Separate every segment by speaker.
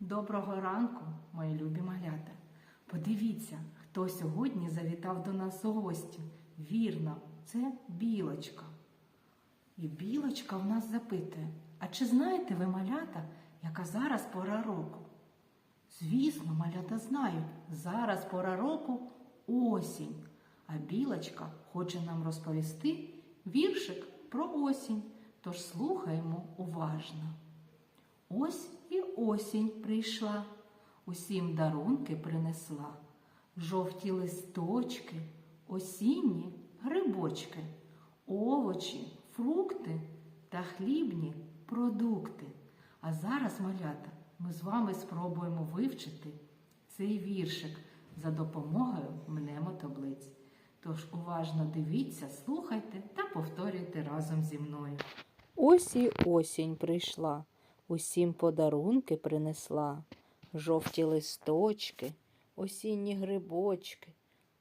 Speaker 1: Доброго ранку, мої любі малята. Подивіться, хто сьогодні завітав до нас у гості. Вірно, це білочка. І білочка в нас запитує: а чи знаєте ви малята, яка зараз пора року? Звісно, малята знають, зараз пора року осінь. А білочка хоче нам розповісти віршик про осінь. Тож слухаємо уважно. Ось осінь прийшла, усім дарунки принесла, жовті листочки, осінні грибочки, овочі, фрукти та хлібні продукти. А зараз, малята, ми з вами спробуємо вивчити цей віршик за допомогою мнемотаблиць. Тож уважно дивіться, слухайте та повторюйте разом зі мною.
Speaker 2: Ось і осінь прийшла, усім подарунки принесла, жовті листочки, осінні грибочки,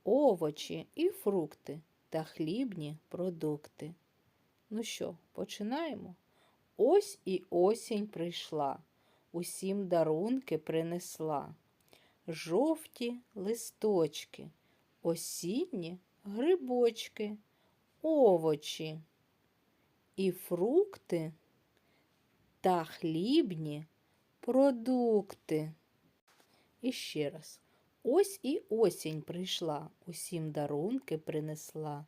Speaker 2: овочі і фрукти та хлібні продукти. Ну що, починаємо? Ось і осінь прийшла, усім дарунки принесла. Жовті листочки, осінні грибочки, овочі і фрукти та хлібні продукти. І ще раз. Ось і осінь прийшла, усім дарунки принесла,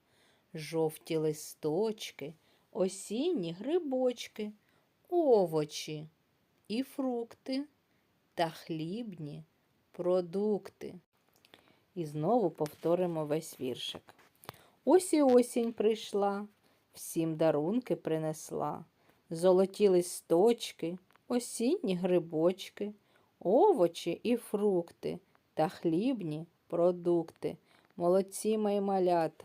Speaker 2: жовті листочки, осінні грибочки, овочі і фрукти та хлібні продукти. І знову повторимо весь віршик. Ось і осінь прийшла, всім дарунки принесла, золоті листочки, осінні грибочки, овочі і фрукти та хлібні продукти. Молодці мої малята.